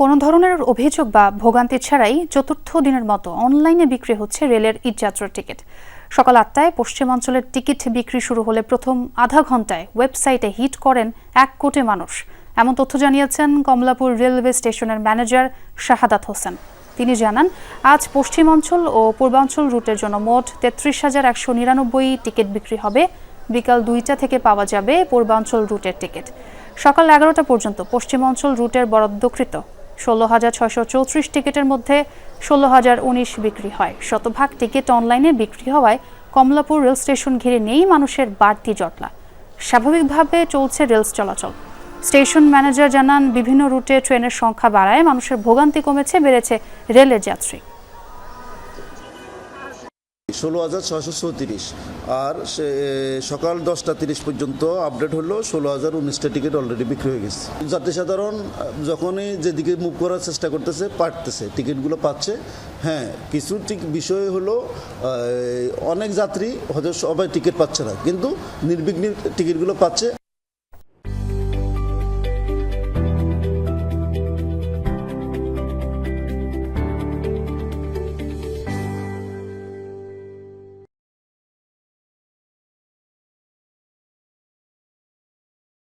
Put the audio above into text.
কোনো ধরনের অভিযোগ বা ভোগান্তি ছাড়াই চতুর্থ দিনের মতো অনলাইনে বিক্রি হচ্ছে রেলের ঈদযাত্রার টিকিট। সকাল আটটায় পশ্চিমাঞ্চলের টিকিট বিক্রি শুরু হলে প্রথম আধা ঘন্টায় ওয়েবসাইটে হিট করেন এক কোটি মানুষ। এমন তথ্য জানিয়েছেন কমলাপুর রেলওয়ে স্টেশনের ম্যানেজার শাহাদাত হোসেন। তিনি জানান, আজ পশ্চিমাঞ্চল ও পূর্বাঞ্চল রুটের জন্য মোট তেত্রিশ হাজার একশো নিরানব্বই টিকিট বিক্রি হবে। বিকাল দুইটা থেকে পাওয়া যাবে পূর্বাঞ্চল রুটের টিকিট। সকাল এগারোটা পর্যন্ত পশ্চিমাঞ্চল রুটের বরাদ্দকৃত। ষোলো হাজার ছয়শো চৌত্রিশ টিকিটের মধ্যে ষোলো হাজার উনিশ বিক্রি হয়। শতভাগ টিকিট অনলাইনে বিক্রি হওয়ায় কমলাপুর রেল স্টেশন ঘিরে নেই মানুষের বাড়তি জটলা। স্বাভাবিকভাবে চলছে রেল চলাচল। স্টেশন ম্যানেজার জানান, বিভিন্ন রুটে ট্রেনের সংখ্যা বাড়ায়, মানুষের ভোগান্তি কমেছে, বেড়েছে রেলের যাত্রী। ষোলো হাজার ছয়শো চৌত্রিশ। আর সকাল দশটা তিরিশ পর্যন্ত আপডেট হলো, ষোলো হাজার উনিশটা টিকিট অলরেডি বিক্রি হয়ে গেছে। যাত্রী সাধারণ যখনই যেদিকে মুভ করার চেষ্টা করতেছে, পারতেছে, টিকিটগুলো পাচ্ছে। হ্যাঁ কিছু ঠিক বিষয় হলো অনেক যাত্রী হয়তো সবাই টিকিট পাচ্ছে না, কিন্তু নির্বিঘ্নে টিকিটগুলো পাচ্ছে।